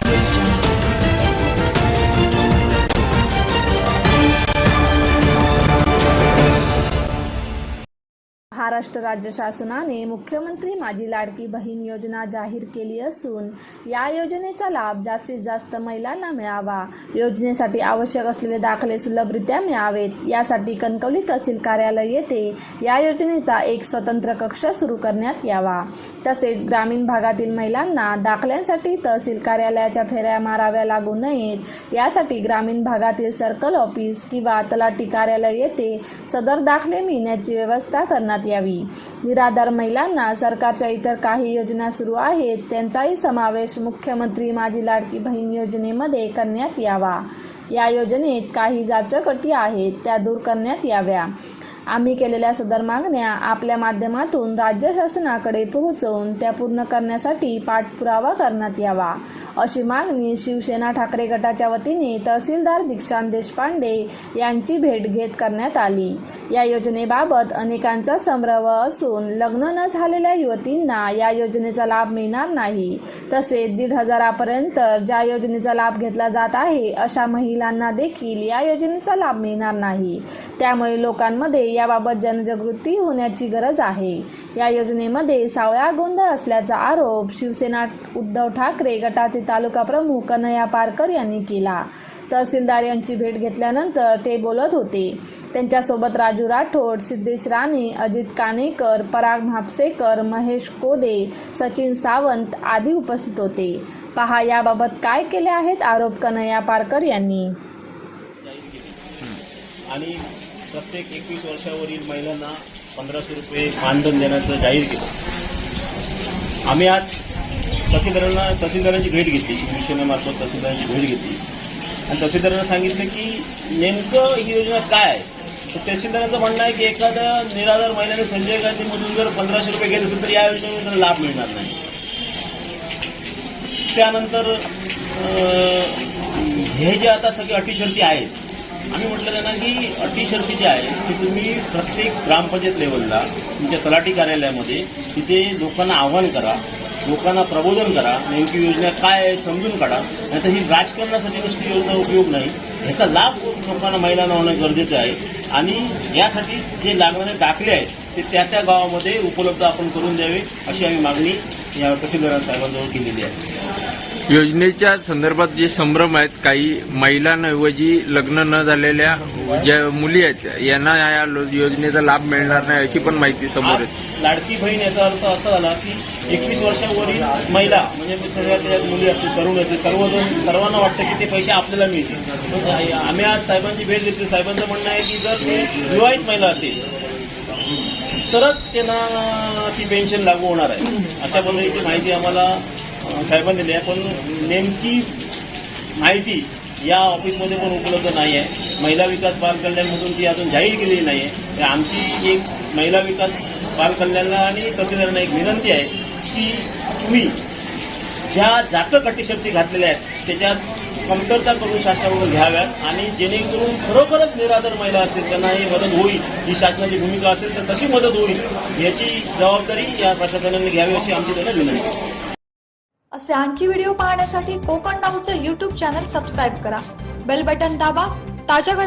Thank you. Maharashtra राज्य शासनाने मुख्यमंत्री माझी लाडकी बहीण योजना जाहीर केली असून या योजनेचा लाभ जास्तीत जास्त महिलांना मिळावा. योजनेसाठी आवश्यक असलेले दाखले सुलभरित्या मिळावेत. यासाठी कणकवली तहसील कार्यालय येथे या योजनेचा एक स्वतंत्र कक्ष सुरू करण्यात यावा. तसेच ग्रामीण भागातील महिलांना दाखल्यांसाठी तहसील कार्यालयाच्या फेऱ्या माराव्या लागू नयेत. यासाठी ग्रामीण भागातील सर्कल ऑफिस किंवा तलाठी कार्यालय येथे सदर दाखले मिळण्याची व्यवस्था करण्यात यावी. निराधार महिलांना सरकारच्या इतर काही योजना सुरू आहेत त्यांचाही समावेश मुख्यमंत्री माझी लाडकी बहीण योजनेमध्ये करण्यात यावा. या योजनेत काही जाचक अटी आहेत त्या दूर करण्यात याव्या. आम्ही केलेल्या सदर मागण्या आपल्या माध्यमातून राज्य शासनाकडे पोहोचवून त्या पूर्ण करण्यासाठी पाठपुरावा करण्यात यावा. अशी मागणी शिवसेना ठाकरे गटाच्या वतीने तहसीलदार दीक्षांत देशपांडे यांची भेट घेत करण्यात आली. या योजनेबाबत अनेकांचा संभ्रम असून लग्न न झालेल्या युवतींना या योजनेचा लाभ मिळणार नाही. तसेच दीड हजारापर्यंत ज्या योजनेचा लाभ घेतला जात आहे अशा महिलांना देखील या योजनेचा लाभ मिळणार नाही. त्यामुळे लोकांमध्ये याबाबत जनजागृती होण्याची गरज आहे. या योजनेमध्ये सावळा गोंधळ असल्याचा आरोप शिवसेना उद्धव ठाकरे गटाचे तालुका प्रमुख कन्हैया पारकर यांनी केला. तहसीलदार यांची भेट घेतल्यानंतर ते बोलत होते. त्यांच्यासोबत राजू राठोड सिद्धेश राणे अजित कानेकर पराग म्हापसेकर महेश कोदे सचिन सावंत आदी उपस्थित होते. पहा याबाबत काय केले आहेत आरोप कन्हैया पारकर यांनी. आणि प्रत्येक एकवीस वर्षावरील महिलांना पंधराशे रुपये मानधन देण्याचं जाहीर केलं. आम्ही आज तहसीलदारांना तहसीलदारांची भेट घेतली. शिवसेनेमार्फत तहसीलदारांची भेट घेतली. आणि तहसीलदारांना सांगितलं की नेमकं ही योजना काय आहे? तर तहसीलदारांचं म्हणणं आहे की एखाद्या निराधार महिलाने संजय गांधीमधून जर पंधराशे रुपये घेत असेल तर या योजनेमध्ये त्यांना लाभ मिळणार नाही. त्यानंतर हे जे आता सगळे अटीशर्ती आहेत आम्ही म्हटलं त्यांना की अटी शर्ती जी आहे की तुम्ही प्रत्येक ग्रामपंचायत लेवलला तुमच्या तलाठी कार्यालयामध्ये तिथे लोकांना आव्हान करा लोकांना प्रबोधन करा नेमकी योजना काय आहे समजून काढा. नाहीतर ही राजकारणासाठी नुसती योजना उपयोग नाही. ह्याचा लाभ लोकांना महिलांना होणं गरजेचं आहे. आणि यासाठी जे लागणारे दाखले आहेत ते त्या त्या गावामध्ये उपलब्ध आपण करून द्यावे अशी आम्ही मागणी या तहसीलदार साहेबांजवळ केलेली आहे. योजनेच्या संदर्भात जे संभ्रम आहेत काही महिलांऐवजी लग्न न झालेल्या ज्या मुली आहेत यांना या योजनेचा लाभ मिळणार नाही अशी पण माहिती समोर येते. लाडकी बहीण याचा अर्थ असा झाला की एकवीस वर्षावरील महिला म्हणजे त्याच्यात मुली असतील तरुण असतील सर्वजण सर्वांना वाटतं की ते पैसे आपल्याला मिळतील. आम्ही आज साहेबांची भेट घेतली. साहेबांचं म्हणणं आहे की जर ते विवाहित महिला असेल तरच त्यांना ती पेन्शन लागू होणार आहे. अशा पद्धतीची माहिती आम्हाला साहेबांनी दिली आहे पण नेमकी माहिती या ऑफिसमध्ये पण उपलब्ध नाही आहे महिला विकास बाल कल्याणमधून ती अजून जाहीर केलेली नाही आहे तर आमची एक महिला विकास बाल कल्याणला आणि तहसीलदारांना एक विनंती आहे की तुम्ही ज्या जाचक अटीशक्ती घातलेल्या आहेत त्याच्यात कमतरता करून शासनाकडून घ्याव्यात आणि जेणेकरून खरोखरच निराधार महिला असेल त्यांना ही मदत होईल ही शासनाची भूमिका असेल तर कशी मदत होईल याची जबाबदारी या प्रशासनाने घ्यावी अशी आमची त्यांना विनंती आहे. असे आणखी व्हिडिओ पाहण्यासाठी कोकण नाऊचं यूट्यूब चॅनल सबस्क्राईब करा. बेल बटन दाबा. ताज्या